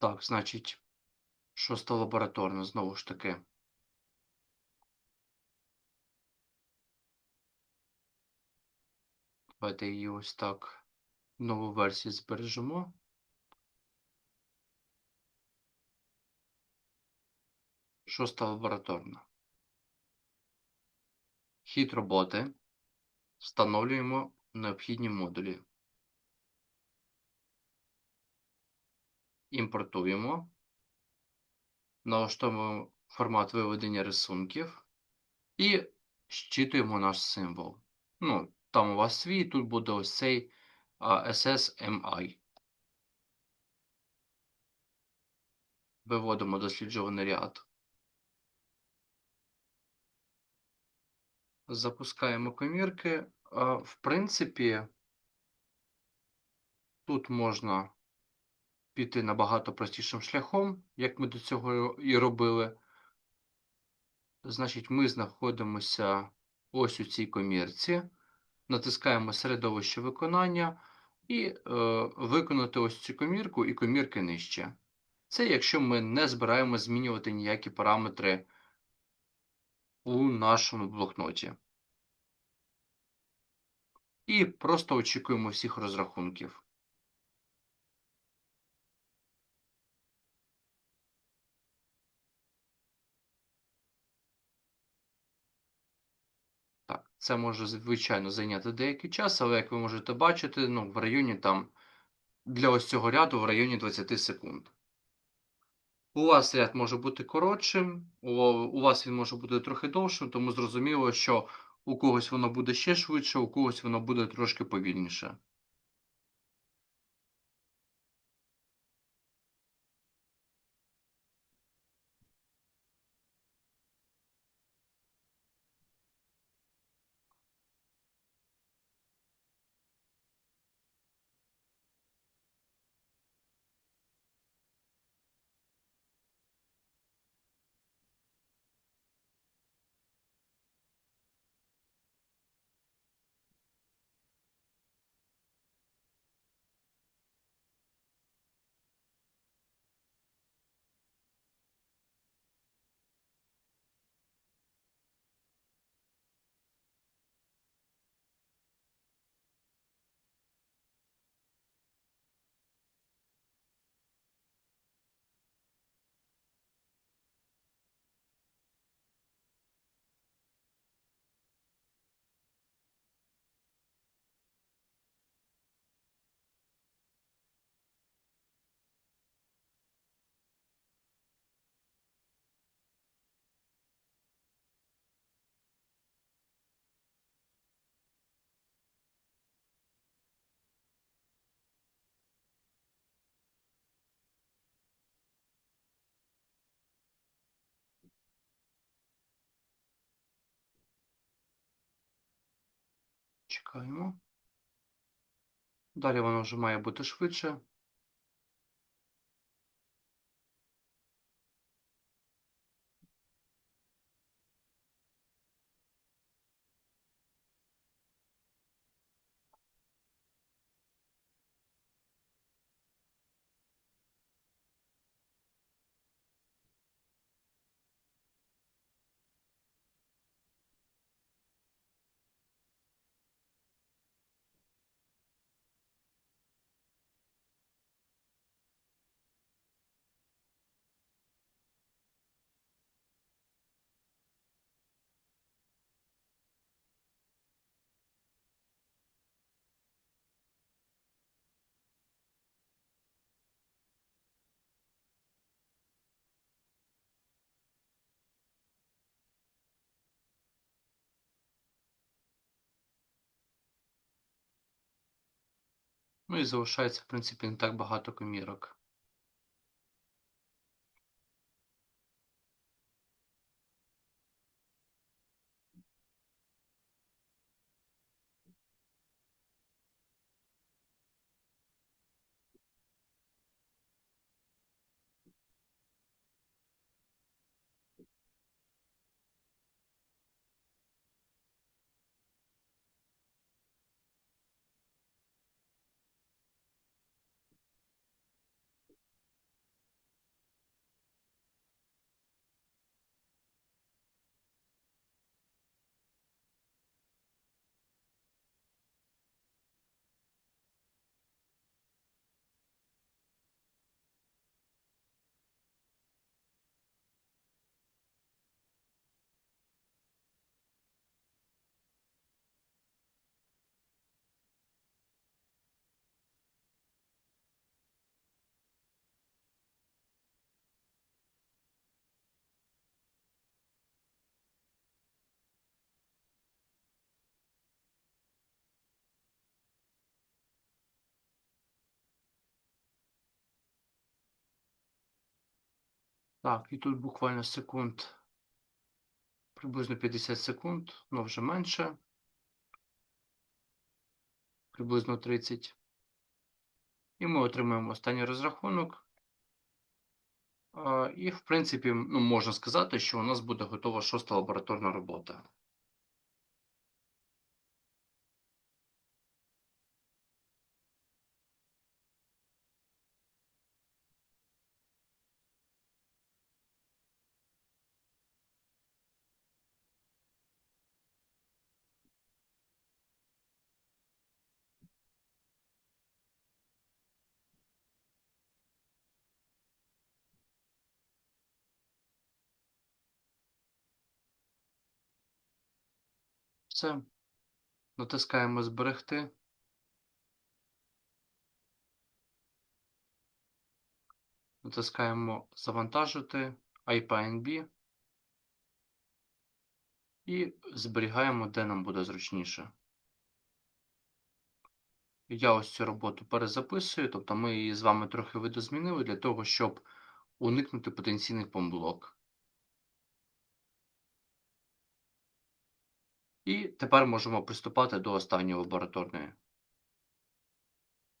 Так, значить, шоста лабораторна, знову ж таки. Давайте її ось так. Нову версію збережемо. Шоста лабораторна. Хід роботи. Встановлюємо необхідні модулі. Імпортуємо. Налаштовуємо формат виведення рисунків і щитуємо наш символ. Ну, там у вас свій, тут буде ось цей SSMI. Виводимо досліджуваний ряд. Запускаємо комірки. В принципі, тут можна піти набагато простішим шляхом, як ми до цього і робили. Значить, ми знаходимося ось у цій комірці, натискаємо середовище виконання і е, виконати ось цю комірку і комірки нижче. Це якщо ми не збираємо змінювати ніякі параметри у нашому блокноті. І просто очікуємо всіх розрахунків. Так, це може звичайно зайняти деякий час, але як ви можете бачити, ну, в районі там для ось цього ряду в районі 20 секунд. У вас ряд може бути коротшим, у, вас він може бути трохи довшим, тому зрозуміло, що у когось воно буде ще швидше, у когось воно буде трошки повільніше. Чекаємо. Далі воно вже має бути швидше. Ну і залишається, в принципі, не так багато комірок. Так, і тут буквально секунд, приблизно 50 секунд, ну вже менше. Приблизно 30. І ми отримаємо останній розрахунок. І, в принципі, ну, можна сказати, що у нас буде готова шоста лабораторна робота. Все. Натискаємо зберегти. Натискаємо завантажити IPNB і зберігаємо, де нам буде зручніше. Я ось цю роботу перезаписую, тобто ми її з вами трохи видозмінили для того, щоб уникнути потенційних помилок. І тепер можемо приступати до останньої лабораторної.